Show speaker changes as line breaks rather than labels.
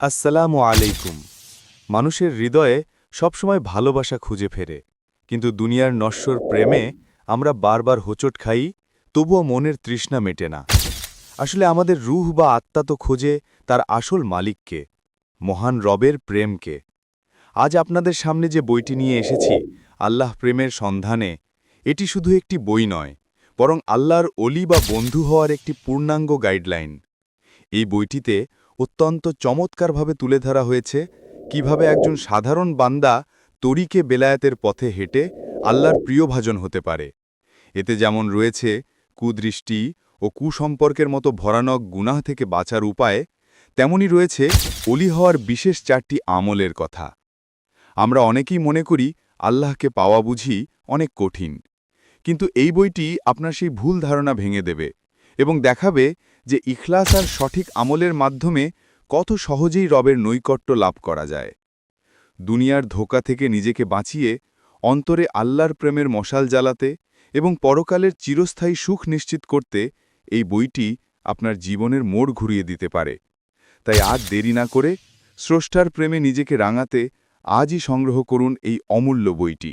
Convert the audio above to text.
আসসালামু আলাইকুম। মানুষের হৃদয়ে সবসময় ভালোবাসা খুঁজে ফেরে, কিন্তু দুনিয়ার নশ্বর প্রেমে আমরা বারবার হোঁচট খাই, তবুও মনের তৃষ্ণা মেটে না। আসলে আমাদের রুহ বা আত্মা তো খোঁজে তার আসল মালিককে, মহান রবের প্রেমকে। আজ আপনাদের সামনে যে বইটি নিয়ে এসেছি, আল্লাহ প্রেমের সন্ধানে, এটি শুধু একটি বই নয়, বরং আল্লাহর অলি বা বন্ধু হওয়ার একটি পূর্ণাঙ্গ গাইডলাইন। এই বইটিতে অত্যন্ত চমৎকারভাবে তুলে ধরা হয়েছে কীভাবে একজন সাধারণ বান্দা তরিকে বেলায়েতের পথে হেঁটে আল্লাহর প্রিয়ভাজন হতে পারে। এতে যেমন রয়েছে কুদৃষ্টি ও কুসম্পর্কের মতো ভরানক গুনাহ থেকে বাঁচার উপায়, তেমনি রয়েছে অলি হওয়ার বিশেষ চারটি আমলের কথা। আমরা অনেকেই মনে করি আল্লাহকে পাওয়া বুঝি অনেক কঠিন। কিন্তু এই বইটি আপনার সেই ভুল ধারণা ভেঙে দেবে এবং দেখাবে যে ইখলাস আর সঠিক আমলের মাধ্যমে কত সহজেই রবের নৈকট্য লাভ করা যায়। দুনিয়ার ধোকা থেকে নিজেকে বাঁচিয়ে অন্তরে আল্লাহর প্রেমের মশাল জ্বালাতে এবং পরকালের চিরস্থায়ী সুখ নিশ্চিত করতে এই বইটি আপনার জীবনের মোড় ঘুরিয়ে দিতে পারে। তাই আজ দেরি না করে স্রষ্টার প্রেমে নিজেকে রাঙাতে আজই সংগ্রহ করুন এই অমূল্য বইটি।